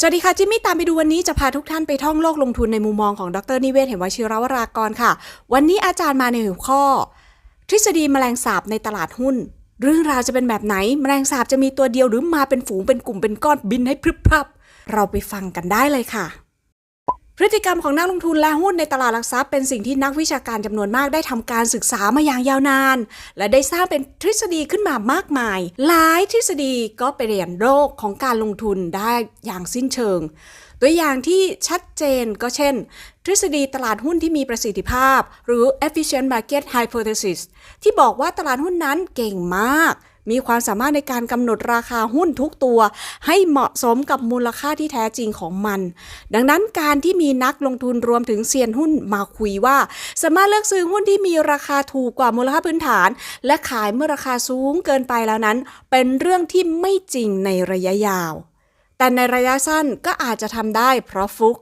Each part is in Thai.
สวัสดีค่ะ จิมมี่ตามไปดูวันนี้จะพาทุกท่านไปท่องโลกลงทุนในมุมมองของดรนิเวศเหมวชิรวรากรค่ะ วันนี้อาจารย์มาในหัวข้อ ทฤษฎีแมลงสาบในตลาดหุ้น เรื่องราวจะเป็นแบบไหน แมลงสาบจะมีตัวเดียวหรือมาเป็นฝูงเป็นกลุ่มเป็นก้อนบินให้พรึบพรับ เราไปฟังกันได้เลยค่ะ พฤติกรรมของนักลงทุนและหุ้นในตลาดหลักทรัพย์เป็นสิ่งที่นักวิชาการจำนวนมากได้ทำการศึกษามาอย่างยาวนาน และได้สร้างเป็นทฤษฎีขึ้นมามากมาย หลายทฤษฎีก็ไปเรียนโรคของการลงทุนได้อย่างสิ้นเชิง ตัวอย่างที่ชัดเจนก็เช่น ทฤษฎีตลาดหุ้นที่มีประสิทธิภาพ หรือ efficient market hypothesis ที่บอกว่าตลาดหุ้นนั้นเก่งมาก มีความสามารถในการกำหนดราคาหุ้นทุกตัว ให้เหมาะสมกับมูลค่าที่แท้จริงของมัน ดังนั้นการที่มีนักลงทุนรวมถึงเซียนหุ้นมาคุยว่า สามารถเลือกซื้อหุ้นที่มีราคาถูกกว่ามูลค่าพื้นฐาน และขายเมื่อราคาสูงเกินไปแล้วนั้น เป็นเรื่องที่ไม่จริงในระยะยาว แต่ในระยะสั้นก็อาจจะทำได้เพราะฟุก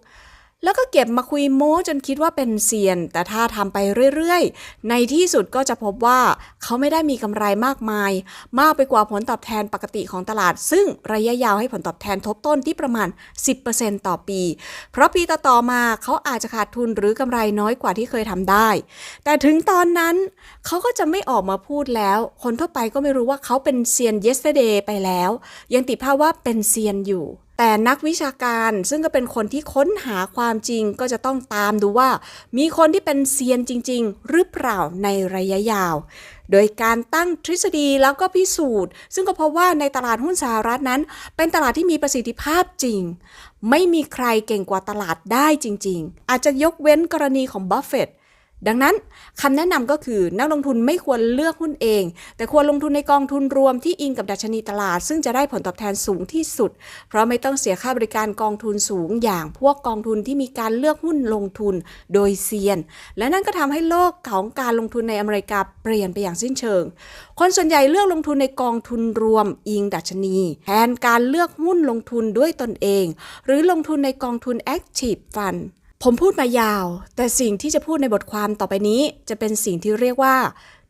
แล้วก็เก็บมาคุยโม้จนคิดว่าเป็นเซียน แต่ถ้าทำไปเรื่อยๆ ในที่สุดก็จะพบว่าเขาไม่ได้มีกำไรมากมาย มากไปกว่าผลตอบแทนปกติของตลาด ซึ่งระยะยาวให้ผลตอบแทนทบต้นที่ประมาณ 10%ต่อปี เพราะปีต่อๆมาเขาอาจจะขาดทุนหรือกำไรน้อยกว่าที่เคยทำได้ แต่ถึงตอนนั้นเขาก็จะไม่ออกมาพูดแล้ว คนทั่วไปก็ไม่รู้ว่าเขาเป็นเซียน yesterday ไปแล้ว ยังติดภาพว่าเป็นเซียนอยู่ แต่นักวิชาการซึ่งก็เป็นคนที่ค้นหาความจริงก็จะต้องตามดูว่า มีคนที่เป็นเซียนจริง ๆ หรือเปล่าในระยะยาว โดยการตั้งทฤษฎีแล้วก็พิสูจน์ ซึ่งก็เพราะว่าในตลาดหุ้นสหรัฐนั้น เป็นตลาดที่มีประสิทธิภาพจริง ไม่มีใครเก่งกว่าตลาดได้จริง ๆ อาจจะยกเว้นกรณีของบัฟเฟตต์ ดังนั้นคำแนะนำก็คือนักลงทุนไม่ควรเลือกหุ้นเอง แต่ควรลงทุนในกองทุนรวมที่อิงกับดัชนีตลาด ซึ่งจะได้ผลตอบแทนสูงที่สุด เพราะไม่ต้องเสียค่าบริการกองทุนสูงอย่างพวกกองทุนที่มีการเลือกหุ้นลงทุนโดยเซียน และนั่นก็ทำให้โลกของการลงทุนในอเมริกาเปลี่ยนไปอย่างสิ้นเชิง คนส่วนใหญ่เลือกลงทุนในกองทุนรวมอิงดัชนี แทนการเลือกหุ้นลงทุนด้วยตนเอง หรือลงทุนในกองทุน Active Fund ผมพูดมายาว แต่สิ่งที่จะพูดในบทความต่อไปนี้ จะเป็นสิ่งที่เรียกว่า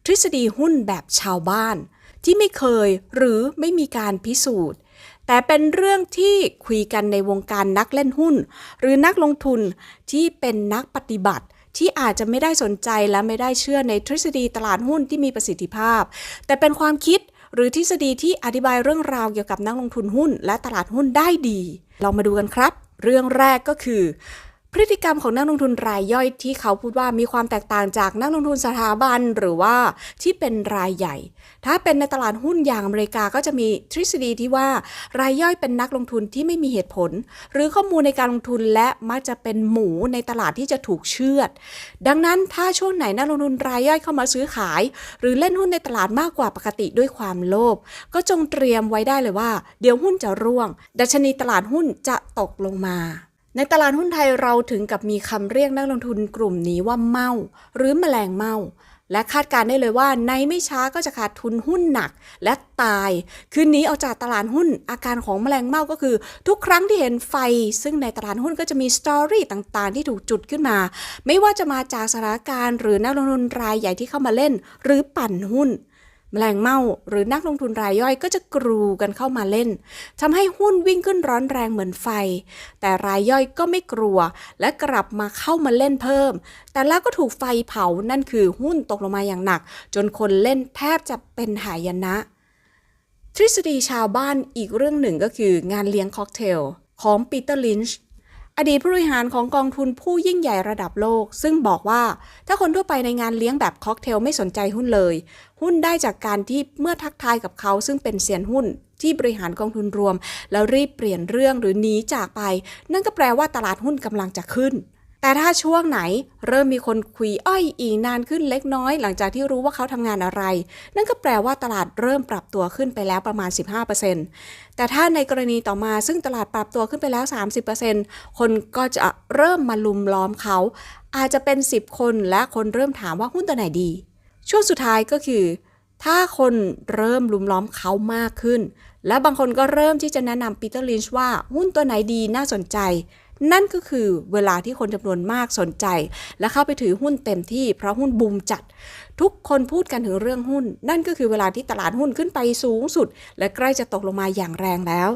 ทฤษฎีหุ้นแบบชาวบ้าน ที่ไม่เคยหรือไม่มีการพิสูจน์ แต่เป็นเรื่องที่คุยกันในวงการนักเล่นหุ้น หรือนักลงทุนที่เป็นนักปฏิบัติที่อาจจะไม่ได้สนใจและไม่ได้เชื่อในทฤษฎีตลาดหุ้นที่มีประสิทธิภาพ แต่เป็นความคิดหรือทฤษฎีที่อธิบายเรื่องราวเกี่ยวกับนักลงทุนหุ้น และตลาดหุ้นได้ดีเรามาดูกันครับ เรื่องแรกก็คือ พฤติกรรมของนักลงทุนรายย่อยที่เขาพูดว่ามีความแตกต่างจากนักลงทุนสถาบันหรือว่าที่เป็นรายใหญ่ ถ้าเป็นในตลาดหุ้นอย่างอเมริกาก็จะมีทฤษฎีที่ว่ารายย่อยเป็นนักลงทุนที่ไม่มีเหตุผล หรือข้อมูลในการลงทุนและมักจะเป็นหมูในตลาดที่จะถูกเชือด ดังนั้นถ้าช่วงไหนนักลงทุนรายย่อยเข้ามาซื้อขาย หรือเล่นหุ้นในตลาดมากกว่าปกติด้วยความโลภก็จงเตรียมไว้ได้เลยว่า เดี๋ยวหุ้นจะร่วง ดัชนีตลาดหุ้นจะตกลงมา ในตลาดหุ้นไทยเราถึงกับมีคำเรียกนักลงทุนกลุ่มนี้ว่าเมาหรือแมลงเมาและคาดการณ์ได้เลยว่าในไม่ช้าก็จะขาดทุนหุ้นหนักและตาย คืนนี้ออกจากตลาดหุ้นอาการของแมลงเมาก็คือ ทุกครั้งที่เห็นไฟ ซึ่งในตลาดหุ้นก็จะมีสตอรี่ต่างๆ ที่ถูกจุดขึ้นมา ไม่ว่าจะมาจากสถานการณ์หรือนักลงทุนรายใหญ่ที่เข้ามาเล่น หรือปั่นหุ้น แมลงเม่าหรือนักลงทุนรายย่อยก็จะกรูกันเข้ามาเล่นทำให้หุ้นวิ่งขึ้นร้อนแรงเหมือนไฟ แต่รายย่อยก็ไม่กลัว และกลับมาเข้ามาเล่นเพิ่ม แต่แล้วก็ถูกไฟเผานั่นคือหุ้นตกลงมาอย่างหนัก จนคนเล่นแทบจะเป็นหายนะ ทฤษฎีชาวบ้านอีกเรื่องหนึ่งก็คืองานเลี้ยงค็อกเทลของปีเตอร์ลินช์ อดีตผู้บริหารของกองทุนผู้ยิ่งใหญ่ระดับโลก ซึ่งบอกว่าถ้าคนทั่วไปในงานเลี้ยงแบบค็อกเทลไม่สนใจหุ้นเลย หุ้นได้จากการที่เมื่อทักทายกับเขาซึ่งเป็นเซียนหุ้นที่บริหารกองทุนรวม แล้วรีบเปลี่ยนเรื่องหรือหนีจากไป นั่นก็แปลว่าตลาดหุ้นกำลังจะขึ้น แต่ถ้าช่วงไหนเริ่มมีคนคุยอ้อยอิงนานขึ้นเล็กน้อย หลังจากที่รู้ว่าเขาทำงานอะไร นั่นก็แปลว่าตลาดเริ่มปรับตัวขึ้นไปแล้วประมาณ 15%แต่ถ้าในกรณีต่อมาซึ่งตลาดปรับตัวขึ้นไปแล้ว 30%คนก็จะเริ่มมาลุมล้อมเขา อาจจะเป็น 10 คนและคนเริ่มถามว่าหุ้นตัวไหนดี ช่วงสุดท้ายก็คือ ถ้าคนเริ่มลุมล้อมเขามากขึ้น และบางคนก็เริ่มที่จะแนะนำปีเตอร์ลินช์ว่าหุ้นตัวไหนดีน่าสนใจ นั่นก็คือเวลาที่คนจำนวนมากสนใจ และเข้าไปถือหุ้นเต็มที่เพราะหุ้นบูมจัด ทุกคนพูดกันถึงเรื่องหุ้น นั่นก็คือเวลาที่ตลาดหุ้นขึ้นไปสูงสุด และใกล้จะตกลงมาอย่างแรงแล้ว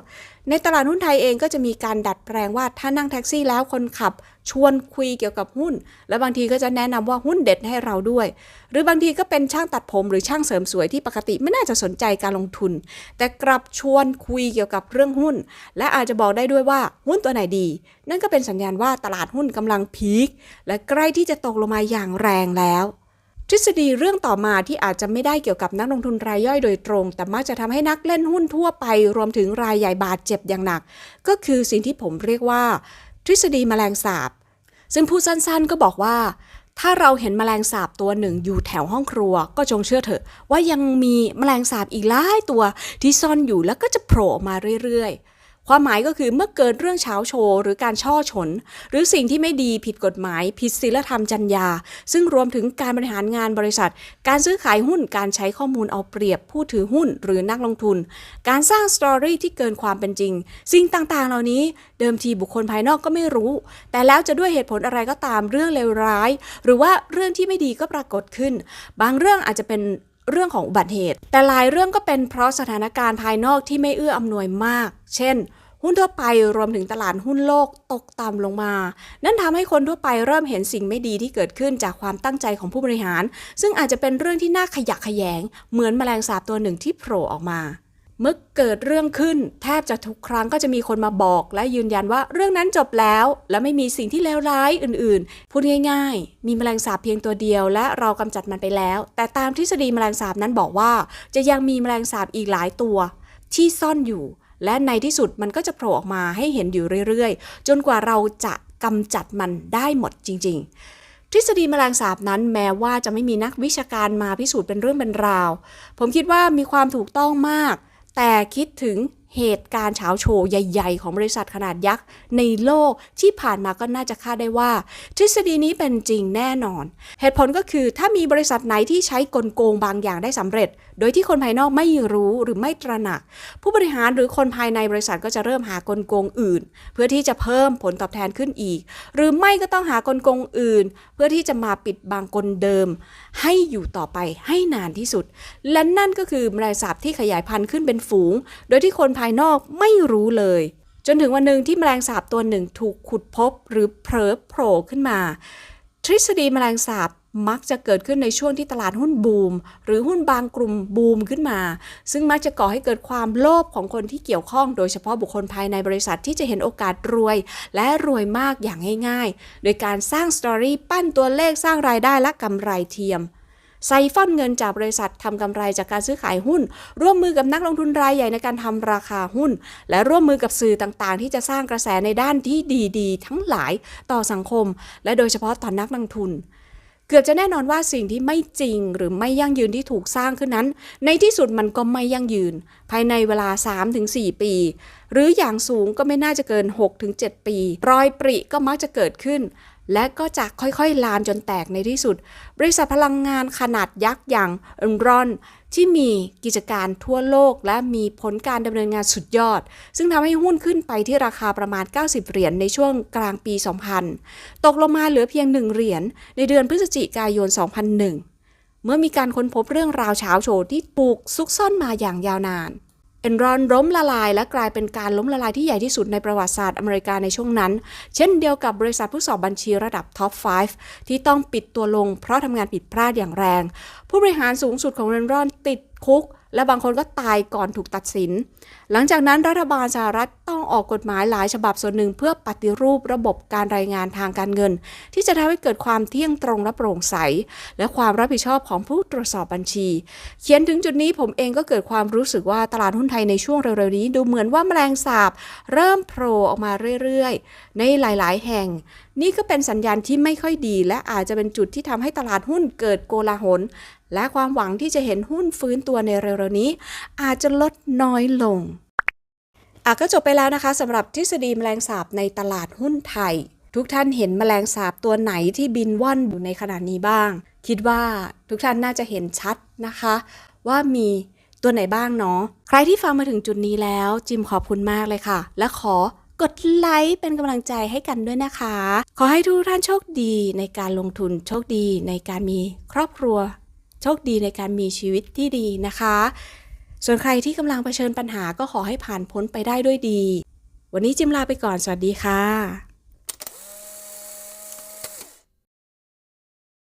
ในตลาดหุ้นไทยเองก็จะมีการดัดแปลงว่าถ้านั่งแท็กซี่แล้วคนขับชวนคุยเกี่ยวกับหุ้น แล้วบางทีก็จะแนะนำว่าหุ้นเด็ดให้เราด้วย หรือบางทีก็เป็นช่างตัดผมหรือช่างเสริมสวยที่ปกติไม่น่าจะสนใจการลงทุน แต่กลับชวนคุยเกี่ยวกับเรื่องหุ้น และอาจจะบอกได้ด้วยว่าหุ้นตัวไหนดี นั่นก็เป็นสัญญาณว่าตลาดหุ้นกำลังพีคและใกล้ที่จะตกลงมาอย่างแรงแล้ว ทฤษฎีเรื่องต่อมาที่อาจจะไม่ได้เกี่ยวกับนักลงทุนรายย่อยโดยตรง แต่มักจะทำให้นักเล่นหุ้นทั่วไป รวมถึงรายใหญ่บาดเจ็บอย่างหนัก ก็คือสิ่งที่ผมเรียกว่า ทฤษฎีแมลงสาบ ซึ่งผู้สั้นๆก็บอกว่า ถ้าเราเห็นแมลงสาบตัวหนึ่งอยู่แถวห้องครัว ก็จงเชื่อเถอะ ว่ายังมีแมลงสาบอีกหลายตัวที่ซ่อนอยู่แล้วก็จะโผล่ออกมาเรื่อยๆ ความหมายก็คือเมื่อเกิดเรื่องเช้าโชว์หรือการช่อฉน หรือสิ่งที่ไม่ดีผิดกฎหมาย ผิดศีลธรรมจรรยา ซึ่งรวมถึงการบริหารงานบริษัท การซื้อขายหุ้นการใช้ข้อมูลเอาเปรียบผู้ถือหุ้นหรือนักลงทุน การสร้างสตอรี่ที่เกินความเป็นจริง สิ่งต่างๆ เหล่านี้เดิมทีบุคคลภายนอกก็ไม่รู้ แต่แล้วจะด้วยเหตุผลอะไรก็ตามเรื่องเลวร้าย หรือว่าเรื่องที่ไม่ดีก็ปรากฏขึ้น บางเรื่องอาจจะเป็นเรื่องของอุบัติเหตุ แต่หลายเรื่องก็เป็นเพราะสถานการณ์ภายนอกที่ไม่เอื้ออำนวยมาก เช่น หุ้นทั่วไปรวมถึงตลาดหุ้นโลกตกต่ำลงมา นั่นทำให้คนทั่วไปเริ่มเห็นสิ่งไม่ดีที่เกิดขึ้นจากความตั้งใจของผู้บริหาร ซึ่งอาจจะเป็นเรื่องที่น่าขยะแขยง เหมือนแมลงสาบตัวหนึ่งที่โผล่ออกมาเมื่อเกิดเรื่องขึ้น แทบจะทุกครั้งก็จะมีคนมาบอก และยืนยันว่าเรื่องนั้นจบแล้ว และไม่มีสิ่งที่เลวร้ายอื่นๆ พูดง่ายๆ มีแมลงสาบเพียงตัวเดียว และเรากำจัดมันไปแล้ว แต่ตามทฤษฎีแมลงสาบนั้นบอกว่า จะยังมีแมลงสาบอีกหลายตัว ที่ซ่อนอยู่ และในที่สุดมันก็จะโผล่ออกมาให้เห็นอยู่เรื่อยๆ จนกว่าเราจะกำจัดมันได้หมดจริง ๆ ทฤษฎีแมลงสาบนั้นแม้ว่าจะไม่มีนักวิชาการมาพิสูจน์เป็นเรื่องเป็นราว ผมคิดว่ามีความถูกต้องมาก แต่คิดถึง เหตุการณ์เฉาโชว์ใหญ่ ๆ ของบริษัทขนาดยักษ์ในโลกที่ผ่านมาก็น่าจะคาดได้ว่า ทฤษฎีนี้เป็นจริงแน่นอน เหตุผลก็คือถ้ามีบริษัทไหนที่ใช้กลโกงบางอย่างได้สำเร็จ โดยที่คนภายนอกไม่รู้หรือไม่ตระหนัก ผู้บริหารหรือคนภายในบริษัทก็จะเริ่มหากลโกงอื่น เพื่อที่จะเพิ่มผลตอบแทนขึ้นอีก หรือไม่ก็ต้องหากลโกงอื่น เพื่อที่จะมาปิดบังกลเดิม ให้อยู่ต่อไปให้นานที่สุด และนั่นก็คือแมลงสาบที่ขยายพันธุ์ขึ้นเป็นฝูง โดยที่คนภายนอกไม่รู้เลย จนถึงวันหนึ่งที่แมลงสาบตัวหนึ่งถูกขุดพบหรือเผลอโผล่ขึ้นมา ทฤษฎีแมลงสาบมักจะเกิดขึ้นในช่วงที่ตลาดหุ้นบูม หรือหุ้นบางกลุ่มบูมขึ้นมา ซึ่งมักจะก่อให้เกิดความโลภของคนที่เกี่ยวข้อง โดยเฉพาะบุคคลภายในบริษัทที่จะเห็นโอกาสรวย และรวยมากอย่างง่ายๆ โดยการสร้างสตอรี่ปั้นตัวเลขสร้างรายได้และกำไรเทียม ไซฟอนเงินจากบริษัททำกำไรจากการซื้อขายหุ้น ร่วมมือกับนักลงทุนรายใหญ่ในการทำราคาหุ้น และร่วมมือกับสื่อต่างๆ ที่จะสร้างกระแสในด้านที่ดีๆ ทั้งหลายต่อสังคม และโดยเฉพาะต่อนนักลงทุนเกือบจะแน่นอนว่าสิ่งที่ไม่จริงหรือไม่ยั่งยืนที่ถูกสร้างขึ้นนั้น ในที่สุดมันก็ไม่ยั่งยืน ภายในเวลา 3-4 ปี หรืออย่างสูงก็ไม่น่าจะเกิน 6-7 ปี รอยปริก็มักจะเกิดขึ้น และก็จะค่อยๆ ลามจนแตกในที่สุด บริษัทพลังงานขนาดยักษ์อย่างเอ็นรอน ที่มีกิจการทั่วโลก และมีผลการดำเนินงานสุดยอด ซึ่งทำให้หุ้นขึ้นไปที่ราคาประมาณ 90 เหรียญในช่วงกลางปี 2000 ตกลงมาเหลือเพียง 1 เหรียญในเดือนพฤศจิกายน 2001 เมื่อมีการค้นพบเรื่องราวเช้าโชว์ที่ถูกซุกซ่อนมาอย่างยาวนาน เอนรอนล้มละลาย และกลายเป็นการล้มละลายที่ใหญ่ที่สุดในประวัติศาสตร์อเมริกาในช่วงนั้น เช่นเดียวกับบริษัทผู้สอบบัญชีระดับท็อป 5 ที่ต้องปิดตัวลงเพราะทำงานผิดพลาดอย่างแรง ผู้บริหารสูงสุดของเอนรอนติดคุก และบางคนก็ตายก่อนถูกตัดสิน หลังจากนั้นรัฐบาลสหรัฐต้องออกกฎหมายหลายฉบับส่วนหนึ่ง เพื่อปฏิรูประบบการรายงานทางการเงิน ที่จะทำให้เกิดความเที่ยงตรงและโปร่งใส และความรับผิดชอบของผู้ตรวจสอบบัญชี เขียนถึงจุดนี้ผมเองก็เกิดความรู้สึกว่าตลาดหุ้นไทยในช่วงเร็วๆนี้ ดูเหมือนว่าแมลงสาบ เริ่มโผล่ออกมาเรื่อยๆ ในหลายๆ แห่ง นี่ก็เป็นสัญญาณที่ไม่ค่อยดี และอาจจะเป็นจุดที่ทำให้ตลาดหุ้นเกิดโกลาหล และความหวังที่จะเห็นหุ้นฟื้นตัวในเร็วๆนี้ อาจจะลดน้อยลงอะก็จบไปแล้วนะคะสำหรับทฤษฎีแมลงสาบในตลาดหุ้นไทย ทุกท่านเห็นแมลงสาบตัวไหนที่บินว่อนอยู่ในขณะนี้บ้าง คิดว่าทุกท่านน่าจะเห็นชัดนะคะ ว่ามีตัวไหนบ้างเนาะใครที่ฟังมาถึงจุดนี้แล้ว จิมขอบคุณมากเลยค่ะ และขอกดไลค์เป็นกำลังใจให้กันด้วยนะคะ ขอให้ทุกท่านโชคดีในการลงทุนโชคดีในการมีครอบครัว โชคดีในการมีชีวิตที่ดีนะคะ ส่วนใครที่กำลังเผชิญปัญหาก็ขอให้ผ่านพ้นไปได้ด้วยดี วันนี้จิมลาไปก่อน สวัสดีค่ะ